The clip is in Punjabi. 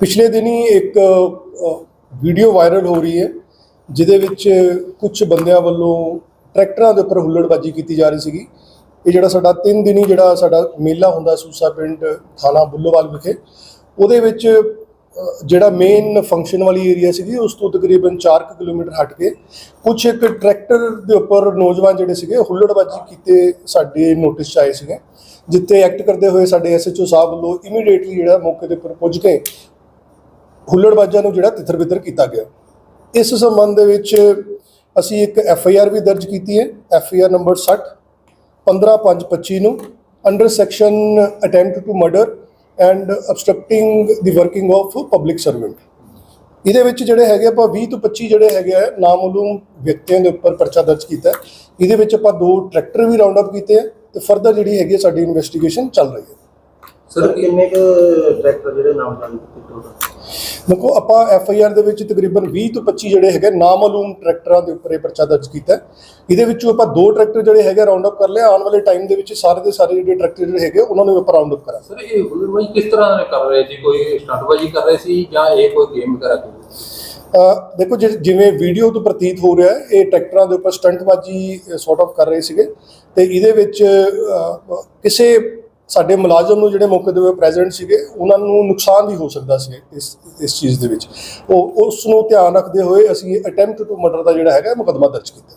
ਪਿਛਲੇ ਦਿਨੀ ਇੱਕ ਵੀਡੀਓ ਵਾਇਰਲ ਹੋ ਰਹੀ ਹੈ, ਜਿਹਦੇ ਵਿੱਚ ਕੁਝ ਬੰਦਿਆਂ ਵੱਲੋਂ ਟਰੈਕਟਰਾਂ ਦੇ ਉੱਪਰ ਹੁੱਲੜਬਾਜ਼ੀ ਕੀਤੀ ਜਾ ਰਹੀ ਸੀਗੀ। ਇਹ ਜਿਹੜਾ ਸਾਡਾ ਤਿੰਨ ਦਿਨੀ ਜਿਹੜਾ ਸਾਡਾ ਮੇਲਾ ਹੁੰਦਾ ਸੂਸਾ ਪਿੰਡ ਥਾਣਾ ਬੁੱਲੋਵਾਲ ਵਿਖੇ, ਉਹਦੇ ਵਿੱਚ ਜਿਹੜਾ ਮੇਨ ਫੰਕਸ਼ਨ ਵਾਲੀ ਏਰੀਆ ਸੀਗੀ, ਉਸ ਤੋਂ ਤਕਰੀਬਨ 4 ਕਿਲੋਮੀਟਰ ਹਟ ਕੇ ਕੁਝ ਇੱਕ ਟਰੈਕਟਰ ਦੇ ਉੱਪਰ ਨੌਜਵਾਨ ਜਿਹੜੇ ਸੀਗੇ ਹੁੱਲੜਬਾਜ਼ੀ ਕੀਤੇ ਸਾਡੇ ਨੋਟਿਸ 'ਚ ਆਏ ਸੀਗੇ, ਜਿੱਥੇ ਐਕਟ ਕਰਦੇ ਹੋਏ ਸਾਡੇ ਐਸਐਚਓ ਸਾਹਿਬ ਵੱਲੋਂ ਇਮੀਡੀਏਟਲੀ ਜਿਹੜਾ ਮੌਕੇ ਦੇ ਉੱਪਰ ਪੁੱਜ ਕੇ ਹੁੱਲੜਬਾਜ਼ਾਂ ਨੂੰ ਜਿਹੜਾ ਤਿੱਥਰ ਬਿੱਤਰ ਕੀਤਾ ਗਿਆ। ਇਸ ਸੰਬੰਧ ਦੇ ਵਿੱਚ ਅਸੀਂ ਇੱਕ ਐਫ ਆਈ ਆਰ ਵੀ ਦਰਜ ਕੀਤੀ ਹੈ, ਐਫ ਆਈ ਆਰ ਨੰਬਰ 60 15525 ਨੂੰ under section attempt to murder and obstructing the working of public servant ਇਹਦੇ ਵਿੱਚ ਜਿਹੜੇ ਹੈਗੇ ਆਪਾਂ 20 ਤੋਂ 25 ਜਿਹੜੇ ਹੈਗੇ ਆ, ਨਾਮਾਲੂਮ ਵਿਅਕਤੀਆਂ ਦੇ ਉੱਪਰ ਪਰਚਾ ਦਰਜ ਕੀਤਾ ਇਹਦੇ ਵਿੱਚ ਆਪਾਂ ਦੋ ਟਰੈਕਟਰ ਵੀ ਰਾਉਂਡ ਅਪ ਕੀਤੇ ਆ ਤੇ ਫਰਦਰ ਜਿਹੜੀ ਹੈਗੀ ਹੈ ਸਾਡੀ ਇਨਵੈਸਟੀਗੇਸ਼ਨ ਚੱਲ ਰਹੀ ਹੈ। ਸਰ ਕਿੰਨੇ ਕੁ ਟਰੈਕਟਰ ਜਿਹੜੇ ਨਾਮ ਜਾਰੀ ਕੀਤੇ ਟੋਟਲ ਦੇਖੋ ਆਪਾਂ ਐਫ ਆਈ ਆਰ ਦੇ ਵਿੱਚ ਤਕਰੀਬਨ 20 ਤੋਂ 25 ਜਿਹੜੇ ਹੈਗੇ ਨਾਮਾਲੂਮ ਟਰੈਕਟਰਾਂ ਦੇ ਉੱਪਰ ਇਹ ਪਰਚਾ ਦਰਜ ਕੀਤਾ ਹੈ। ਇਹਦੇ ਵਿੱਚੋਂ ਆਪਾਂ ਦੋ ਟਰੈਕਟਰ ਜਿਹੜੇ ਹੈਗੇ ਰਾਉਂਡ ਅਪ ਕਰ ਲਏ। ਆਉਣ ਵਾਲੇ ਟਾਈਮ ਦੇ ਵਿੱਚ ਸਾਰੇ ਦੇ ਸਾਰੇ ਜਿਹੜੇ ਟਰੈਕਟਰ ਜਿਹੜੇ ਹੈਗੇ ਉਹਨਾਂ ਨੂੰ ਆਪਾਂ ਰਾਉਂਡ ਅਪ ਕਰਾਂਗੇ। ਸਰ ਇਹ ਹੁਲੜਬਾਜ਼ੀ ਕਿਸ ਤਰ੍ਹਾਂ ਨਾਲ ਕਰ ਰਹੇ ਸੀ ਕੋਈ ਸਟੰਟਬਾਜ਼ੀ ਕਰ ਰਹੇ ਸੀ ਜਾਂ ਇਹ ਕੋਈ ਗੇਮ ਵਗੈਰਾ ਕੋਈ ਅ, ਦੇਖੋ ਜਿ- ਜਿਵੇਂ ਵੀਡੀਓ ਤੋਂ ਪ੍ਰਤੀਤ ਹੋ ਰਿਹਾ ਹੈ ਇਹ ਟਰੈਕਟਰਾਂ ਦੇ ਉੱਪਰ ਸਟੰਟਬਾਜ਼ੀ ਸੌਟ ਆਫ ਕਰ ਰਹੇ ਸੀਗੇ। ਤੇ ਇਹਦੇ ਵਿੱਚ ਅ, ਕਿਸੇ ਸਾਡੇ ਮੁਲਾਜ਼ਮ ਨੂੰ ਜਿਹੜੇ ਮੌਕੇ ਦੇ ਉੱਪਰ ਪ੍ਰੈਜ਼ੈਂਟ ਸੀਗੇ, ਉਹਨਾਂ ਨੂੰ ਨੁਕਸਾਨ ਵੀ ਹੋ ਸਕਦਾ ਸੀ ਇਸ ਇਸ ਚੀਜ਼ ਦੇ ਵਿੱਚ। ਉਹ, ਉਸ ਨੂੰ ਧਿਆਨ ਰੱਖਦੇ ਹੋਏ ਅਸੀਂ ਅਟੈਂਪਟ ਟੂ ਮਰਡਰ ਦਾ ਜਿਹੜਾ ਹੈਗਾ ਮੁਕੱਦਮਾ ਦਰਜ ਕੀਤਾ।